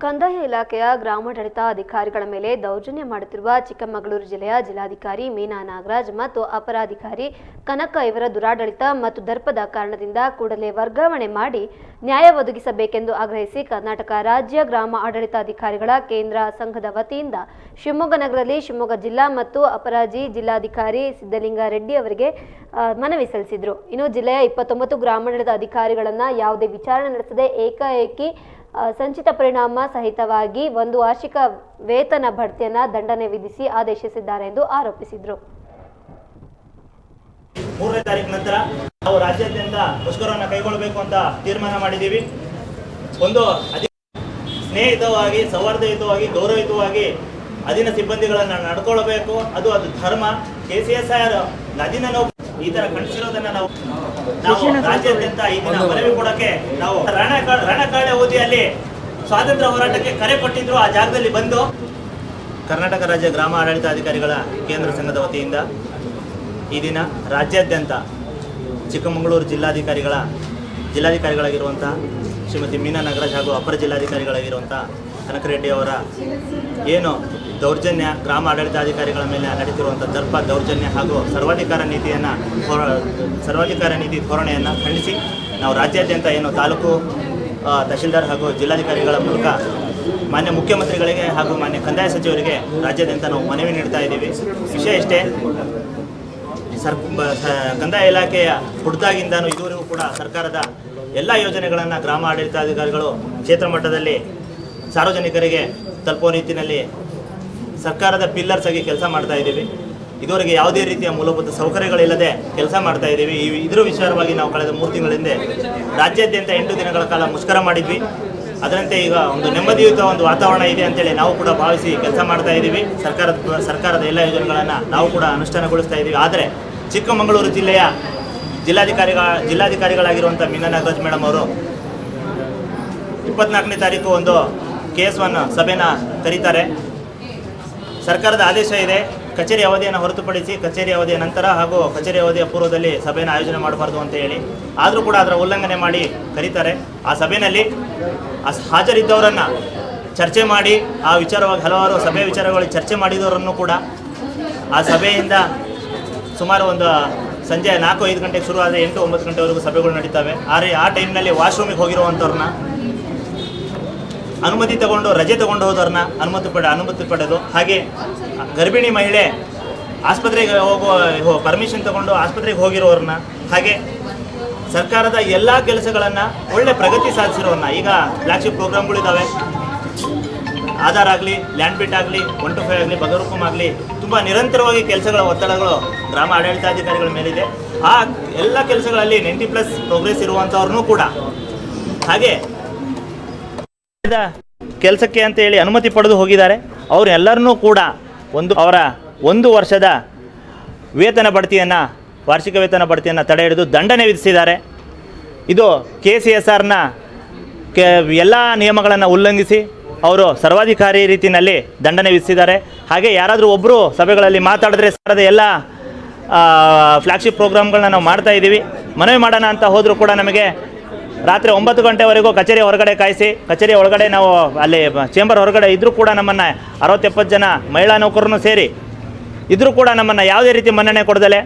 ಕಂದಾಯ ಇಲಾಖೆಯ ಗ್ರಾಮಾಡಳಿತ ಅಧಿಕಾರಿಗಳ ಮೇಲೆ ದೌರ್ಜನ್ಯ ಮಾಡುತ್ತಿರುವ ಚಿಕ್ಕಮಗಳೂರು ಜಿಲ್ಲೆಯ ಜಿಲ್ಲಾಧಿಕಾರಿ ಮೀನಾ ನಾಗರಾಜ್ ಮತ್ತು ಅಪರಾಧಿಕಾರಿ ಕನಕ ಇವರ ದುರಾಡಳಿತ ಮತ್ತು ದರ್ಪದ ಕಾರಣದಿಂದ ಕೂಡಲೇ ವರ್ಗಾವಣೆ ಮಾಡಿ ನ್ಯಾಯ ಒದಗಿಸಬೇಕೆಂದು ಆಗ್ರಹಿಸಿ ಕರ್ನಾಟಕ ರಾಜ್ಯ ಗ್ರಾಮ ಆಡಳಿತಾಧಿಕಾರಿಗಳ ಕೇಂದ್ರ ಸಂಘದ ವತಿಯಿಂದ ಶಿವಮೊಗ್ಗ ನಗರದಲ್ಲಿ ಶಿವಮೊಗ್ಗ ಜಿಲ್ಲಾ ಮತ್ತು ಅಪರಾಜಿ ಜಿಲ್ಲಾಧಿಕಾರಿ ಸಿದ್ದಲಿಂಗ ರೆಡ್ಡಿ ಅವರಿಗೆ ಮನವಿ ಸಲ್ಲಿಸಿದರು. ಇನ್ನು ಜಿಲ್ಲೆಯ ಇಪ್ಪತ್ತೊಂಬತ್ತು ಗ್ರಾಮಾಡಳಿತ ಅಧಿಕಾರಿಗಳನ್ನ ಯಾವುದೇ ವಿಚಾರಣೆ ನಡೆಸದೆ ಏಕಾಏಕಿ ಸಂಚಿತ ಪರಿಣಾಮ ಸಹಿತವಾಗಿ ಒಂದು ವಾರ್ಷಿಕ ವೇತನ ಬಡ್ತಿಯನ್ನ ದಂಡನೆ ವಿಧಿಸಿ ಆದೇಶಿಸಿದ್ದಾರೆ ಎಂದು ಆರೋಪಿಸಿದರು. ಮೂರನೇ ತಾರೀಕು ನಂತರ ನಾವು ರಾಜ್ಯಾದ್ಯಂತ ಮುಷ್ಕರವನ್ನು ಕೈಗೊಳ್ಳಬೇಕು ಅಂತ ತೀರ್ಮಾನ ಮಾಡಿದ್ದೀವಿ. ಒಂದು ಸ್ನೇಹಿತವಾಗಿ, ಸೌಹಾರ್ದಯುತವಾಗಿ, ಗೌರವಯುತವಾಗಿ ಅಧೀನ ಸಿಬ್ಬಂದಿಗಳನ್ನು ನಡ್ಕೊಳ್ಬೇಕು. ಅದು ಅದು ಧರ್ಮ. ಕೆ ಸಿ ಎಸ್ ಆರ್ ಅಧೀನ ನಾವು ಈ ತರ ಕಳಿಸಿರೋದನ್ನ ನಾವು ನಾವು ರಾಜ್ಯಾದ್ಯಂತ ಈ ದಿನ ಮನವಿ ಕೊಡಕ್ಕೆ ನಾವು ರಣ ರಣಕಾಳೆ ಅವಧಿಯಲ್ಲಿ ಸ್ವಾತಂತ್ರ್ಯ ಹೋರಾಟಕ್ಕೆ ಕರೆ ಕೊಟ್ಟಿದ್ರು ಆ ಜಾಗದಲ್ಲಿ ಬಂದು ಕರ್ನಾಟಕ ರಾಜ್ಯ ಗ್ರಾಮ ಆಡಳಿತಾಧಿಕಾರಿಗಳ ಕೇಂದ್ರ ಸಂಘದ ವತಿಯಿಂದ ಈ ದಿನ ರಾಜ್ಯಾದ್ಯಂತ ಚಿಕ್ಕಮಗಳೂರು ಜಿಲ್ಲಾಧಿಕಾರಿಗಳ ಜಿಲ್ಲಾಧಿಕಾರಿಗಳಾಗಿರುವಂಥ ಶ್ರೀಮತಿ ಮೀನಾ ನಾಗರಾಜ್ ಹಾಗೂ ಅಪರ ಜಿಲ್ಲಾಧಿಕಾರಿಗಳಾಗಿರುವಂಥ ಕನಕರೆಡ್ಡಿ ಅವರ ಏನು ದೌರ್ಜನ್ಯ ಗ್ರಾಮ ಆಡಳಿತಾಧಿಕಾರಿಗಳ ಮೇಲೆ ನಡೆಯುತ್ತಿರುವಂಥ ದರ್ಪ ದೌರ್ಜನ್ಯ ಹಾಗೂ ಸರ್ವಾಧಿಕಾರ ನೀತಿಯನ್ನು ಸರ್ವಾಧಿಕಾರ ನೀತಿ ಧೋರಣೆಯನ್ನು ಖಂಡಿಸಿ ನಾವು ರಾಜ್ಯಾದ್ಯಂತ ಏನು ತಾಲೂಕು ತಹಶೀಲ್ದಾರ್ ಹಾಗೂ ಜಿಲ್ಲಾಧಿಕಾರಿಗಳ ಮೂಲಕ ಮಾನ್ಯ ಮುಖ್ಯಮಂತ್ರಿಗಳಿಗೆ ಹಾಗೂ ಮಾನ್ಯ ಕಂದಾಯ ಸಚಿವರಿಗೆ ರಾಜ್ಯಾದ್ಯಂತ ನಾವು ಮನವಿ ನೀಡ್ತಾ ಇದ್ದೀವಿ. ವಿಷಯ ಇಷ್ಟೇ, ಸರ್ ಕಂದಾಯ ಇಲಾಖೆಯ ಹುಡ್ದಾಗಿಂದನೂ ಇದುವರೆಗೂ ಕೂಡ ಸರ್ಕಾರದ ಎಲ್ಲ ಯೋಜನೆಗಳನ್ನು ಗ್ರಾಮ ಆಡಳಿತಾಧಿಕಾರಿಗಳು ಕ್ಷೇತ್ರ ಮಟ್ಟದಲ್ಲಿ ಸಾರ್ವಜನಿಕರಿಗೆ ತಲುಪೋ ರೀತಿಯಲ್ಲಿ ಸರ್ಕಾರದ ಪಿಲ್ಲರ್ಸ್ ಆಗಿ ಕೆಲಸ ಮಾಡ್ತಾ ಇದ್ದೀವಿ. ಇದುವರೆಗೆ ಯಾವುದೇ ರೀತಿಯ ಮೂಲಭೂತ ಸೌಕರ್ಯಗಳಿಲ್ಲದೆ ಕೆಲಸ ಮಾಡ್ತಾ ಇದ್ದೀವಿ. ಈ ಇದರ ವಿಚಾರವಾಗಿ ನಾವು ಕಳೆದ ಮೂರು ತಿಂಗಳ ಹಿಂದೆ ರಾಜ್ಯಾದ್ಯಂತ ಎಂಟು ದಿನಗಳ ಕಾಲ ಮುಷ್ಕರ ಮಾಡಿದ್ವಿ. ಅದರಂತೆ ಈಗ ಒಂದು ನೆಮ್ಮದಿಯುತ ಒಂದು ವಾತಾವರಣ ಇದೆ ಅಂತೇಳಿ ನಾವು ಕೂಡ ಭಾವಿಸಿ ಕೆಲಸ ಮಾಡ್ತಾ ಇದ್ದೀವಿ. ಸರ್ಕಾರದ ಸರ್ಕಾರದ ಎಲ್ಲ ಯೋಜನೆಗಳನ್ನು ನಾವು ಕೂಡ ಅನುಷ್ಠಾನಗೊಳಿಸ್ತಾ ಇದ್ದೀವಿ. ಆದರೆ ಚಿಕ್ಕಮಗಳೂರು ಜಿಲ್ಲೆಯ ಜಿಲ್ಲಾಧಿಕಾರಿಗಳ ಜಿಲ್ಲಾಧಿಕಾರಿಗಳಾಗಿರುವಂಥ ಮೀನಾ ನಾಗರಾಜ್ ಮೇಡಮ್ ಅವರು ಇಪ್ಪತ್ನಾಲ್ಕನೇ ತಾರೀಕು ಒಂದು ಕೆ ಎಸ್ ಒನ್ ಸಭೆನ ಕರೀತಾರೆ. ಸರ್ಕಾರದ ಆದೇಶ ಇದೆ. ಕಚೇರಿ ಅವಧಿಯನ್ನು ಹೊರತುಪಡಿಸಿ ಕಚೇರಿ ಅವಧಿಯ ನಂತರ ಹಾಗೂ ಕಚೇರಿ ಅವಧಿಯ ಪೂರ್ವದಲ್ಲಿ ಸಭೆಯನ್ನು ಆಯೋಜನೆ ಮಾಡಬಾರ್ದು ಅಂತ ಹೇಳಿ ಆದರೂ ಕೂಡ ಅದರ ಉಲ್ಲಂಘನೆ ಮಾಡಿ ಕರೀತಾರೆ. ಆ ಸಭೆಯಲ್ಲಿ ಹಾಜರಿದ್ದವರನ್ನು ಚರ್ಚೆ ಮಾಡಿ, ಆ ವಿಚಾರವಾಗಿ ಹಲವಾರು ಸಭೆ ವಿಚಾರಗಳು ಚರ್ಚೆ ಮಾಡಿದವರನ್ನು ಕೂಡ ಆ ಸಭೆಯಿಂದ ಸುಮಾರು ಒಂದು ಸಂಜೆ ನಾಲ್ಕು ಐದು ಗಂಟೆಗೆ ಶುರು ಆದರೆ ಎಂಟು ಒಂಬತ್ತು ಗಂಟೆವರೆಗೂ ಸಭೆಗಳು ನಡೀತವೆ. ಆದರೆ ಆ ಟೈಮ್ನಲ್ಲಿ ವಾಶ್ರೂಮಿಗೆ ಹೋಗಿರುವಂಥವ್ರನ್ನ ಅನುಮತಿ ತಗೊಂಡು, ರಜೆ ತಗೊಂಡು ಹೋದವ್ರನ್ನ ಅನುಮತಿ ಪಡೆ, ಅನುಮತಿ ಪಡೆದು, ಹಾಗೆ ಗರ್ಭಿಣಿ ಮಹಿಳೆ ಆಸ್ಪತ್ರೆಗೆ ಹೋಗೋ ಪರ್ಮಿಷನ್ ತಗೊಂಡು ಆಸ್ಪತ್ರೆಗೆ ಹೋಗಿರೋರನ್ನ ಹಾಗೆ ಸರ್ಕಾರದ ಎಲ್ಲ ಕೆಲಸಗಳನ್ನು ಒಳ್ಳೆ ಪ್ರಗತಿ ಸಾಧಿಸಿರೋನ್ನ ಈಗ ಫ್ಲಾಗ್ಶಿಪ್ ಪ್ರೋಗ್ರಾಮ್ಗಳಿದ್ದಾವೆ ಆಧಾರ್ ಆಗಲಿ ಲ್ಯಾಂಡ್ ಬಿಟ್ ಆಗಲಿ ಒನ್ ಟು ಫೈವ್ ಆಗಲಿ ಬಗರುಕುಮ್ ಆಗಲಿ, ತುಂಬ ನಿರಂತರವಾಗಿ ಕೆಲಸಗಳ ಒತ್ತಡಗಳು ಗ್ರಾಮ ಆಡಳಿತಾಧಿಕಾರಿಗಳ ಮೇಲಿದೆ. ಆ ಎಲ್ಲ ಕೆಲಸಗಳಲ್ಲಿ ನೈಂಟಿ ಪ್ಲಸ್ ಪ್ರೋಗ್ರೆಸ್ ಇರುವಂಥವ್ರನ್ನೂ ಕೂಡ. ಹಾಗೆ ಕೆಲಸಕ್ಕೆ ಅಂತ ಹೇಳಿ ಅನುಮತಿ ಪಡೆದು ಹೋಗಿದ್ದಾರೆ. ಅವರೆಲ್ಲರನ್ನೂ ಕೂಡ ಒಂದು ಅವರ ಒಂದು ವರ್ಷದ ವೇತನ ಬಡ್ತಿಯನ್ನು, ವಾರ್ಷಿಕ ವೇತನ ಬಡ್ತಿಯನ್ನು ತಡೆ ಹಿಡಿದು ದಂಡನೆ ವಿಧಿಸಿದ್ದಾರೆ. ಇದು ಕೆ ಸಿ ಎಸ್ ಆರ್ನ ಕೆ, ಎಲ್ಲ ನಿಯಮಗಳನ್ನು ಉಲ್ಲಂಘಿಸಿ ಅವರು ಸರ್ವಾಧಿಕಾರಿ ರೀತಿಯಲ್ಲಿ ದಂಡನೆ ವಿಧಿಸಿದ್ದಾರೆ. ಹಾಗೆ ಯಾರಾದರೂ ಒಬ್ಬರು ಸಭೆಗಳಲ್ಲಿ ಮಾತಾಡಿದ್ರೆ ಸರದ ಎಲ್ಲ ಫ್ಲ್ಯಾಗ್ಶಿಪ್ ಪ್ರೋಗ್ರಾಮ್ಗಳನ್ನ ನಾವು ಮಾಡ್ತಾ ಇದ್ದೀವಿ ಮನವಿ ಮಾಡೋಣ ಅಂತ ಹೋದರೂ ಕೂಡ ನಮಗೆ ರಾತ್ರಿ ಒಂಬತ್ತು ಗಂಟೆವರೆಗೂ ಕಚೇರಿ ಹೊರಗಡೆ ಕಾಯಿಸಿ, ಕಚೇರಿ ಒಳಗಡೆ ನಾವು ಅಲ್ಲಿ ಚೇಂಬರ್ ಹೊರಗಡೆ ಇದ್ದರೂ ಕೂಡ ನಮ್ಮನ್ನು ಅರವತ್ತೆಪ್ಪತ್ತು ಜನ ಮಹಿಳಾ ನೌಕರನ್ನು ಸೇರಿ, ಇದ್ರೂ ಕೂಡ ನಮ್ಮನ್ನು ಯಾವುದೇ ರೀತಿ ಮನ್ನಣೆ ಕೊಡದಲೆ.